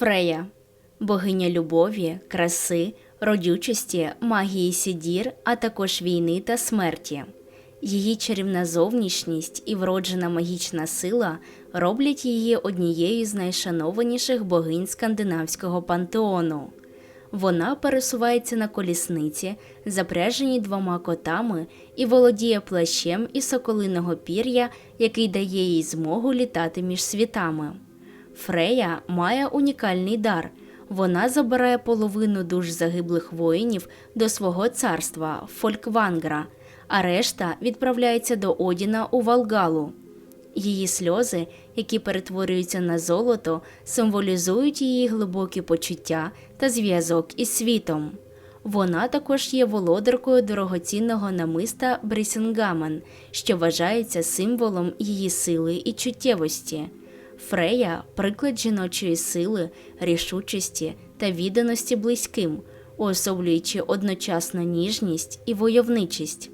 Фрея богиня любові, краси, родючості, магії Сідір, а також війни та смерті. Її чарівна зовнішність і вроджена магічна сила роблять її однією з найшанованіших богинь скандинавського пантеону. Вона пересувається на колісниці, запряженій двома котами, і володіє плащем із соколиного пір'я, який дає їй змогу літати між світами. Фрея має унікальний дар. Вона забирає половину душ загиблих воїнів до свого царства Фольквангра, а решта відправляється до Одіна у Валгалу. Її сльози, які перетворюються на золото, символізують її глибокі почуття та зв'язок із світом. Вона також є володаркою дорогоцінного намиста Брісінгамен, що вважається символом її сили і чуттєвості. Фрея приклад жіночої сили, рішучості та відданості близьким, уособлюючи одночасно ніжність і войовничість.